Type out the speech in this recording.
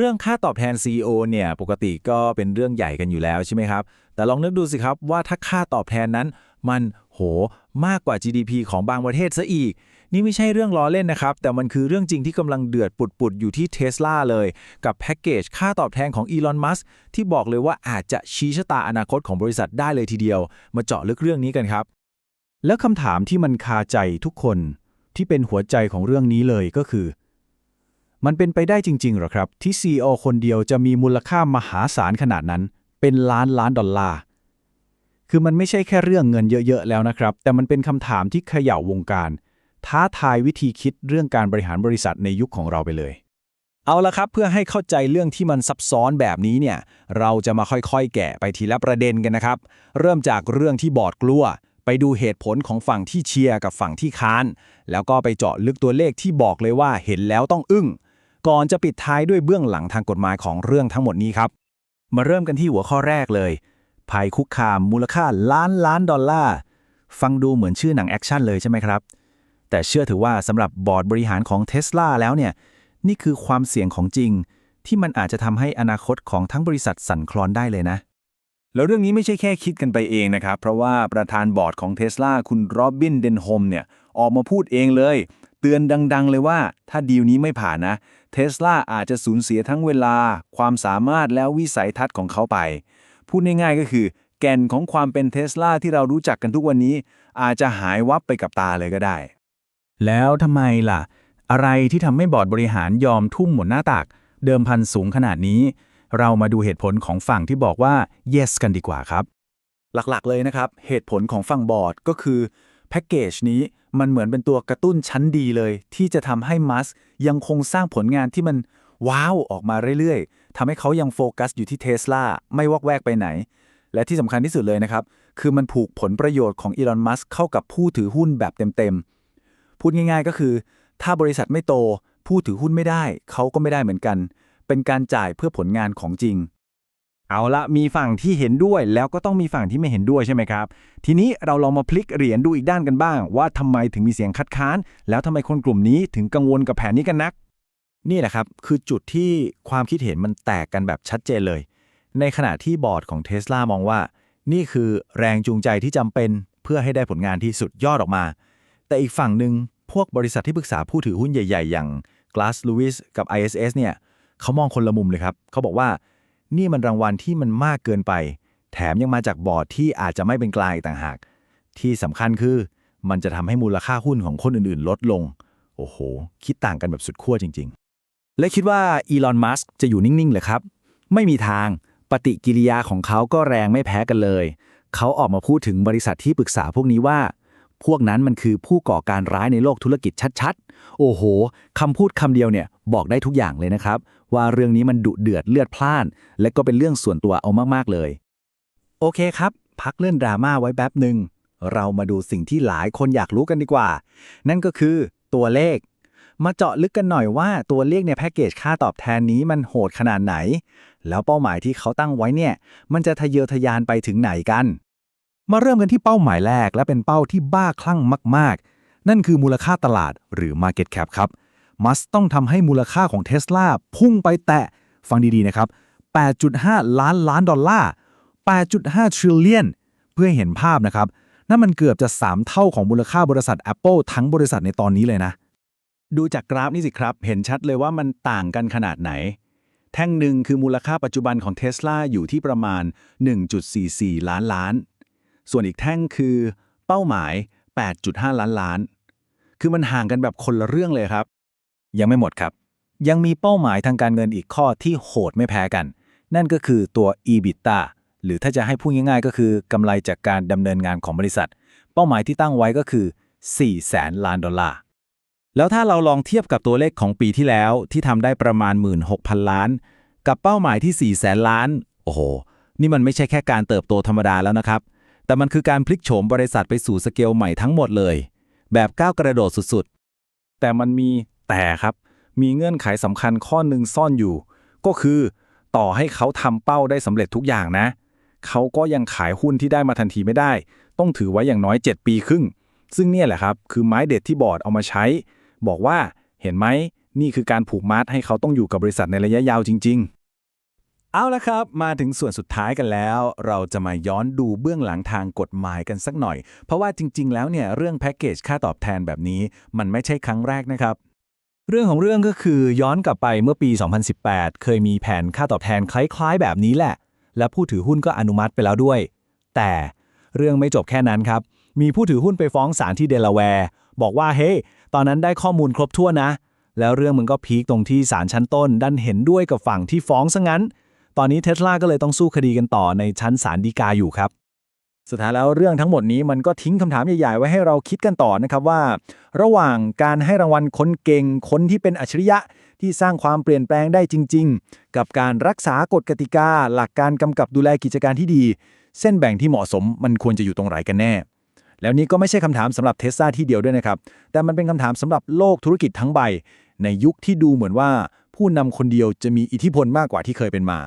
เรื่องค่าตอบแทน CEO เนี่ยปกติก็เป็นเรื่องใหญ่กันอยู่แล้วใช่ไหมครับ แต่ลองนึกดูสิครับว่าถ้าค่าตอบแทนนั้น มันโหมากกว่า GDP ของบางประเทศซะอีก นี่ไม่ใช่เรื่องล้อเล่นนะครับ แต่มันคือเรื่องจริงที่กำลังเดือดปุดๆ อยู่ที่เท s l a เลย กับแพ็กเกจค่าตอบแทนของอีลอนมัสที่บอกเลยว่าอาจจะชี้ชะตาอนาคตของบริษัทได้เลยทีเดียว มาเจาะลึกเรื่องนี้กันครับ แล้วคำถามที่มันคาใจทุกคนที่เป็นหัวใจของเรื่องนี้เลยก็คือ มันเป็นไปได้จริงๆหรอครับ ที่ CEO คนเดียวจะมีมูลค่ามหาศาลขนาดนั้น เป็นล้านล้านดอลลาร์ คือมันไม่ใช่แค่เรื่องเงินเยอะๆแล้วนะครับ แต่มันเป็นคำถามที่เขย่าวงการ ท้าทายวิธีคิดเรื่องการบริหารบริษัทในยุคของเราไปเลย เอาละครับเพื่อให้เข้าใจเรื่องที่มันซับซ้อนแบบนี้เนี่ย เราจะมาค่อยๆ แกะไปทีละประเด็นกันนะครับ เริ่มจากเรื่องที่บอดกลัวไปดูเหตุผลของฝั่งที่เชียร์กับฝั่งที่ค้าน แล้วก็ไปเจาะลึกตัวเลขที่บอกเลยว่าเห็นแล้วต้องอึ้ง ก่อนจะปิดท้ายด้วยเบื้องหลังทางกฎหมายของเรื่องทั้งหมดนี้ครับ มาเริ่มกันที่หัวข้อแรกเลย ภัยคุกคามมูลค่าล้านล้านดอลลาร์ ฟังดูเหมือนชื่อหนังแอคชั่นเลยใช่ไหมครับ แต่เชื่อถือว่าสำหรับบอร์ดบริหารของเท s l a แล้วเนี่ย นี่คือความเสี่ยงของจริง ที่มันอาจจะทำให้อนาคตของทั้งบริษัทสั่นคลอนได้เลยนะแล้วเรื่องนี้ไม่ใช่แค่คิดกันไปเองนะครับ เพราะว่าประธานบอร์ดของเท s l a คุณโรบินเดนโฮมเนี่ย ออกมาพูดเองเลย เตือนดังๆ เลยว่า ถ้าดีลนี้ไม่ผ่านนะเท s l a อาจจะสูญเสียทั้งเวลา ความสามารถแล้ววิสัยทัศน์ของเขาไป พูดง่ายๆก็คือ แก่นของความเป็นเท s l a ที่เรารู้จักกันทุกวันนี้ อาจจะหายวับไปกับตาเลยก็ได้ แล้วทำไมล่ะ อะไรที่ทำให้บอร์ดบริหารยอมทุ่มหมดหน้าตักเดิมพันสูงขนาดนี้ เรามาดูเหตุผลของฝั่งที่บอกว่า yes กันดีกว่าครับ หลักๆเลยนะครับ เหตุผลของฝั่งบอร์ดก็คือ แพ็กเกจนี้มันเหมือนเป็นตัวกระตุ้นชั้นดีเลย ที่จะทำให้มัสยังคงสร้างผลงานที่มันว้าวออกมาเรื่อยๆทำให้เขายังโฟกัสอยู่ที่เท s l a ไม่วอกแวกไปไหน และที่สำคัญที่สุดเลยนะครับ คือมันผูกผลประโยชน์ของอีลอนมัสเข้ากับผู้ถือหุ้นแบบเต็มๆ พูดง่ายๆก็คือ ถ้าบริษัทไม่โต ผู้ถือหุ้นไม่ได้ เขาก็ไม่ได้เหมือนกัน เป็นการจ่ายเพื่อผลงานของจริง เอาละมีฝั่งที่เห็นด้วยแล้วก็ต้องมีฝั่งที่ไม่เห็นด้วยใช่ไหมครับ ทีนี้เราลองมาพลิกเหรียญดูอีกด้านกันบ้าง ว่าทำไมถึงมีเสียงคัดค้าน แล้วทำไมคนกลุ่มนี้ถึงกังวลกับแผนนี้กันนัก นี่แหละครับ คือจุดที่ความคิดเห็นมันแตกกันแบบชัดเจนเลย ในขณะที่บอร์ดของเท s l a มองว่า นี่คือแรงจูงใจที่จำเป็นเพื่อให้ได้ผลงานที่สุดยอดออกมา แต่อีกฝั่งหนึ่งพวกบริษัทที่ปรึกษาผู้ถือหุ้นใหญ่ ๆ อย่าง Glass Lewis กับ ISS เนี่ยเขามองคนละมุมเลยครับเขาบอกว่า นี่มันรางวัลที่มันมากเกินไป แถมยังมาจากบอร์ดที่อาจจะไม่เป็นกลางอีกต่างหาก ที่สำคัญคือมันจะทำให้มูลค่าหุ้นของคนอื่นๆ ลดลง โอ้โห คิดต่างกันแบบสุดขั้วจริง ๆ และคิดว่าอีลอน มัสก์จะอยู่นิ่งๆเลยครับ ไม่มีทาง ปฏิกิริยาของเขาก็แรงไม่แพ้กันเลย เขาออกมาพูดถึงบริษัทที่ปรึกษาพวกนี้ว่า พวกนั้นมันคือผู้ก่อการร้ายในโลกธุรกิจชัดๆ โอ้โหคำพูดคำเดียวเนี่ยบอกได้ทุกอย่างเลยนะครับ ว่าเรื่องนี้มันดุเดือดเลือดพล่าน และก็เป็นเรื่องส่วนตัวเอามากๆเลย โอเคครับ พักเรื่องดราม่าไว้แป๊บหนึ่งเรามาดูสิ่งที่หลายคนอยากรู้กันดีกว่า นั่นก็คือตัวเลข มาเจาะลึกกันหน่อยว่าตัวเลขในแพ็กเกจค่าตอบแทนนี้มันโหดขนาดไหน แล้วเป้าหมายที่เขาตั้งไว้เนี่ย มันจะทะเยอทะยานไปถึงไหนกัน มาเริ่มกันที่เป้าหมายแรก และเป็นเป้าที่บ้าคลั่งมาก ๆ นั่นคือมูลค่าตลาดหรือ Market Cap ครับมัสต้องทำให้มูลค่าของเท s l a พุ่งไปแตะ ฟังดี ๆ นะครับ 8.5 ล้านล้านดอลลาร์ 8.5 trillion เพื่อเห็นภาพนะครับ นั่นมันเกือบจะ 3 เท่าของมูลค่าบริษัท Apple ทั้งบริษัทในตอนนี้เลยนะ ดูจากกราฟนี่สิครับ เห็นชัดเลยว่ามันต่างกันขนาดไหน แท่งหนึ่งคือมูลค่าปัจจุบันของเท s l a อยู่ที่ประมาณ 1.44 ล้านล้าน ส่วนอีกแท่งคือเป้าหมาย 8.5 ล้านล้าน คือมันห่างกันแบบคนละเรื่องเลยครับ ยังไม่หมดครับ ยังมีเป้าหมายทางการเงินอีกข้อที่โหดไม่แพ้กัน นั่นก็คือตัว EBITDA หรือถ้าจะให้พูดง่ายๆ ก็คือกำไรจากการดำเนินงานของบริษัท เป้าหมายที่ตั้งไว้ก็คือ 4 แสนล้านดอลลาร์ แล้วถ้าเราลองเทียบกับตัวเลขของปีที่แล้วที่ทำได้ประมาณ 16,000 ล้าน กับเป้าหมายที่ 4 แสนล้าน โอ้โห นี่มันไม่ใช่แค่การเติบโตธรรมดาแล้วนะครับ แต่มันคือการพลิกโฉมบริษัทไปสู่สเกลใหม่ทั้งหมดเลย แบบก้าวกระโดดสุดๆ แต่มันมีแต่ครับ มีเงื่อนไขสำคัญข้อหนึ่งซ่อนอยู่ ก็คือต่อให้เขาทำเป้าได้สำเร็จทุกอย่างนะ เขาก็ยังขายหุ้นที่ได้มาทันทีไม่ได้ ต้องถือไว้อย่างน้อย 7 ปีครึ่ง ซึ่งเนี่ยแหละครับ คือไม้เด็ดที่บอร์ดเอามาใช้ บอกว่าเห็นไหมนี่คือการผูกมัดให้เขาต้องอยู่กับบริษัทในระยะยาวจริง ๆ เอาละครับ มาถึงส่วนสุดท้ายกันแล้ว เราจะมาย้อนดูเบื้องหลังทางกฎหมายกันสักหน่อย เพราะว่าจริง ๆ แล้วเนี่ยเรื่องแพ็กเกจค่าตอบแทนแบบนี้ มันไม่ใช่ครั้งแรกนะครับ เรื่องของเรื่องก็คือย้อนกลับไปเมื่อปี 2018 เคยมีแผนค่าตอบแทนคล้าย ๆ แบบนี้แหละ และผู้ถือหุ้นก็อนุมัติไปแล้วด้วย แต่เรื่องไม่จบแค่นั้นครับ มีผู้ถือหุ้นไปฟ้องศาลที่เดลาแวร์บอกว่าเฮ้ยตอนนั้นได้ข้อมูลครบถ้วนนะ แล้วเรื่องมันก็พีคตรงที่ศาลชั้นต้น ดันเห็นด้วยกับฝั่งที่ฟ้องซะงั้น ตอนนี้เทสลาก็เลยต้องสู้คดีกันต่อในชั้นศาลฎีกาอยู่ครับ สุดท้ายแล้วเรื่องทั้งหมดนี้มันก็ทิ้งคำถามใหญ่ๆ ไว้ให้เราคิดกันต่อนะครับว่า ระหว่างการให้รางวัลคนเก่งคนที่เป็นอัจฉริยะที่สร้างความเปลี่ยนแปลงได้จริง ๆ กับการรักษากฎกติกา หลักการกำกับดูแลกิจการที่ดี เส้นแบ่งที่เหมาะสมมันควรจะอยู่ตรงไหนกันแน่ แล้วนี้ก็ไม่ใช่คำถามสำหรับเทสลาที่เดียวด้วยนะครับ แต่มันเป็นคำถามสำหรับโลกธุรกิจทั้งใบ ในยุคที่ดูเหมือนว่า ผู้นำคนเดียวจะมีอิทธิพลมากกว่าที่เคยเป็นมา